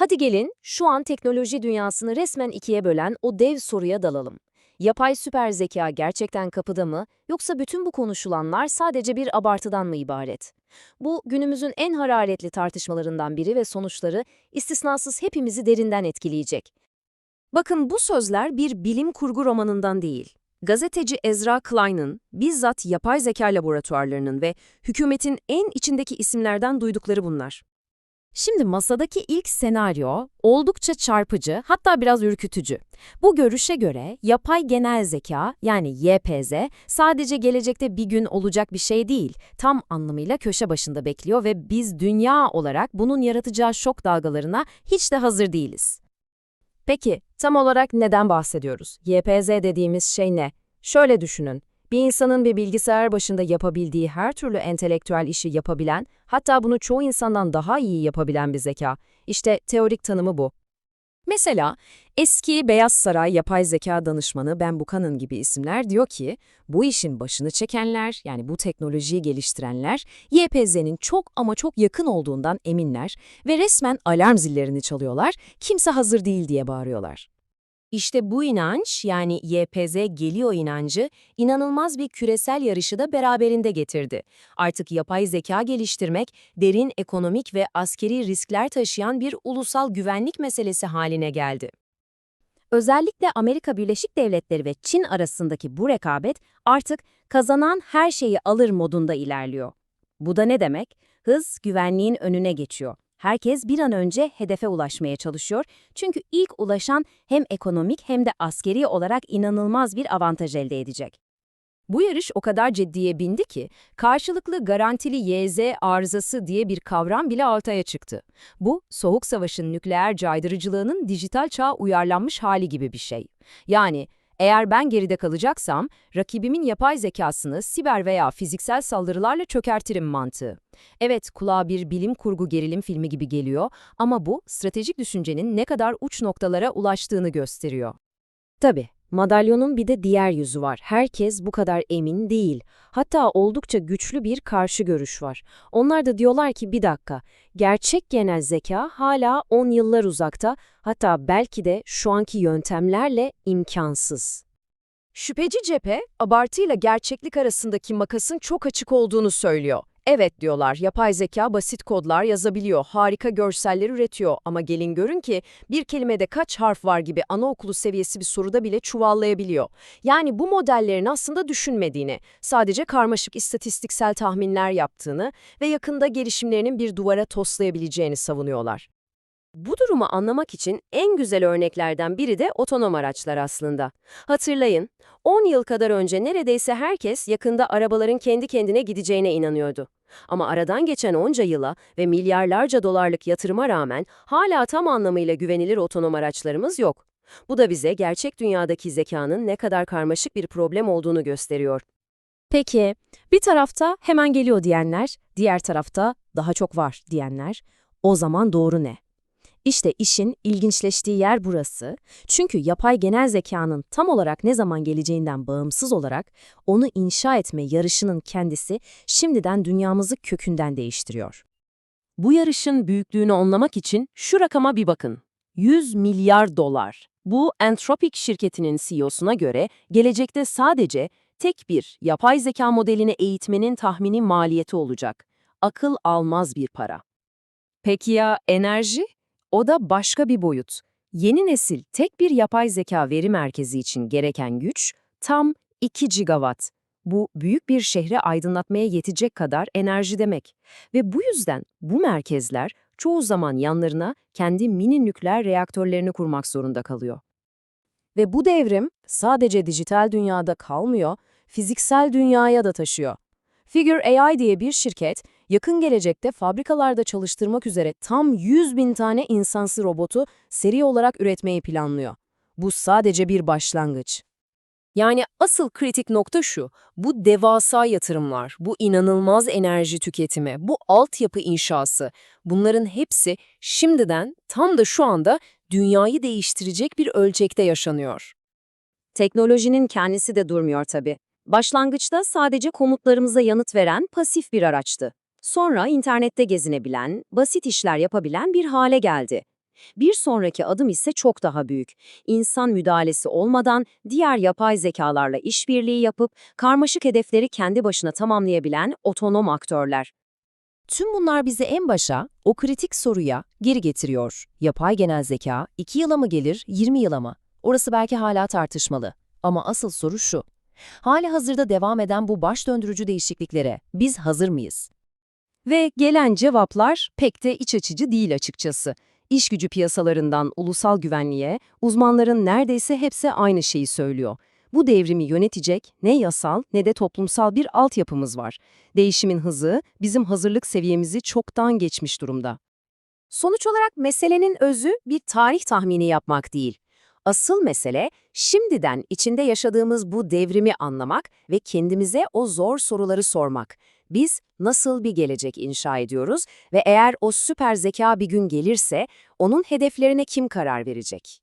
Hadi gelin şu an teknoloji dünyasını resmen ikiye bölen o dev soruya dalalım. Yapay süper zeka gerçekten kapıda mı yoksa bütün bu konuşulanlar sadece bir abartıdan mı ibaret? Bu günümüzün en hararetli tartışmalarından biri ve sonuçları istisnasız hepimizi derinden etkileyecek. Bakın bu sözler bir bilim kurgu romanından değil. Gazeteci Ezra Klein'ın bizzat yapay zeka laboratuvarlarının ve hükümetin en içindeki isimlerden duydukları bunlar. Şimdi masadaki ilk senaryo oldukça çarpıcı, hatta biraz ürkütücü. Bu görüşe göre yapay genel zeka yani YPZ sadece gelecekte bir gün olacak bir şey değil, tam anlamıyla köşe başında bekliyor ve biz dünya olarak bunun yaratacağı şok dalgalarına hiç de hazır değiliz. Peki, tam olarak neden bahsediyoruz? YPZ dediğimiz şey ne? Şöyle düşünün. Bir insanın bir bilgisayar başında yapabildiği her türlü entelektüel işi yapabilen, hatta bunu çoğu insandan daha iyi yapabilen bir zeka. İşte teorik tanımı bu. Mesela eski Beyaz Saray yapay zeka danışmanı Ben Buchanan gibi isimler diyor ki, bu işin başını çekenler, yani bu teknolojiyi geliştirenler, YPZ'nin çok ama çok yakın olduğundan eminler ve resmen alarm zillerini çalıyorlar, kimse hazır değil diye bağırıyorlar. İşte bu inanç yani YPZ geliyor inancı inanılmaz bir küresel yarışı da beraberinde getirdi. Artık yapay zeka geliştirmek derin ekonomik ve askeri riskler taşıyan bir ulusal güvenlik meselesi haline geldi. Özellikle Amerika Birleşik Devletleri ve Çin arasındaki bu rekabet artık kazanan her şeyi alır modunda ilerliyor. Bu da ne demek? Hız güvenliğin önüne geçiyor. Herkes bir an önce hedefe ulaşmaya çalışıyor çünkü ilk ulaşan hem ekonomik hem de askeri olarak inanılmaz bir avantaj elde edecek. Bu yarış o kadar ciddiye bindi ki karşılıklı garantili YZ arızası diye bir kavram bile ortaya çıktı. Bu, Soğuk Savaş'ın nükleer caydırıcılığının dijital çağa uyarlanmış hali gibi bir şey. Yani eğer ben geride kalacaksam, rakibimin yapay zekasını siber veya fiziksel saldırılarla çökertirim mantığı. Evet, kulağa bir bilim kurgu gerilim filmi gibi geliyor ama bu, stratejik düşüncenin ne kadar uç noktalara ulaştığını gösteriyor. Tabii, madalyonun bir de diğer yüzü var. Herkes bu kadar emin değil. Hatta oldukça güçlü bir karşı görüş var. Onlar da diyorlar ki bir dakika, gerçek genel zeka hala 10 yıllar uzakta, hatta belki de şu anki yöntemlerle imkansız. Şüpheci cephe, abartıyla gerçeklik arasındaki makasın çok açık olduğunu söylüyor. Evet diyorlar, yapay zeka basit kodlar yazabiliyor, harika görseller üretiyor ama gelin görün ki bir kelimede kaç harf var gibi anaokulu seviyesi bir soruda bile çuvallayabiliyor. Yani bu modellerin aslında düşünmediğini, sadece karmaşık istatistiksel tahminler yaptığını ve yakında gelişimlerinin bir duvara toslayabileceğini savunuyorlar. Bu durumu anlamak için en güzel örneklerden biri de otonom araçlar aslında. Hatırlayın, 10 yıl kadar önce neredeyse herkes yakında arabaların kendi kendine gideceğine inanıyordu. Ama aradan geçen onca yıla ve milyarlarca dolarlık yatırıma rağmen hala tam anlamıyla güvenilir otonom araçlarımız yok. Bu da bize gerçek dünyadaki zekanın ne kadar karmaşık bir problem olduğunu gösteriyor. Peki, bir tarafta hemen geliyor diyenler, diğer tarafta daha çok var diyenler. O zaman doğru ne? İşte işin ilginçleştiği yer burası. Çünkü yapay genel zekanın tam olarak ne zaman geleceğinden bağımsız olarak onu inşa etme yarışının kendisi şimdiden dünyamızı kökünden değiştiriyor. Bu yarışın büyüklüğünü anlamak için şu rakama bir bakın. 100 milyar dolar. Bu Anthropic şirketinin CEO'suna göre gelecekte sadece tek bir yapay zeka modelini eğitmenin tahmini maliyeti olacak. Akıl almaz bir para. Peki ya enerji? O da başka bir boyut. Yeni nesil tek bir yapay zeka veri merkezi için gereken güç tam 2 gigawatt. Bu büyük bir şehri aydınlatmaya yetecek kadar enerji demek. Ve bu yüzden bu merkezler çoğu zaman yanlarına kendi mini nükleer reaktörlerini kurmak zorunda kalıyor. Ve bu devrim sadece dijital dünyada kalmıyor, fiziksel dünyaya da taşıyor. Figure AI diye bir şirket, yakın gelecekte fabrikalarda çalıştırmak üzere tam 100 bin tane insansı robotu seri olarak üretmeyi planlıyor. Bu sadece bir başlangıç. Yani asıl kritik nokta şu, bu devasa yatırımlar, bu inanılmaz enerji tüketimi, bu altyapı inşası, bunların hepsi şimdiden tam da şu anda dünyayı değiştirecek bir ölçekte yaşanıyor. Teknolojinin kendisi de durmuyor tabii. Başlangıçta sadece komutlarımıza yanıt veren pasif bir araçtı. Sonra internette gezinebilen, basit işler yapabilen bir hale geldi. Bir sonraki adım ise çok daha büyük. İnsan müdahalesi olmadan diğer yapay zekalarla işbirliği yapıp karmaşık hedefleri kendi başına tamamlayabilen otonom aktörler. Tüm bunlar bizi en başa, o kritik soruya geri getiriyor. Yapay genel zeka 2 yıla mı gelir, 20 yıla mı? Orası belki hala tartışmalı. Ama asıl soru şu. Hali hazırda devam eden bu baş döndürücü değişikliklere biz hazır mıyız? Ve gelen cevaplar pek de iç açıcı değil açıkçası. İş gücü piyasalarından ulusal güvenliğe, uzmanların neredeyse hepsi aynı şeyi söylüyor. Bu devrimi yönetecek ne yasal ne de toplumsal bir altyapımız var. Değişimin hızı bizim hazırlık seviyemizi çoktan geçmiş durumda. Sonuç olarak meselenin özü bir tarih tahmini yapmak değil. Asıl mesele şimdiden içinde yaşadığımız bu devrimi anlamak ve kendimize o zor soruları sormak. Biz nasıl bir gelecek inşa ediyoruz ve eğer o süper zeka bir gün gelirse onun hedeflerine kim karar verecek?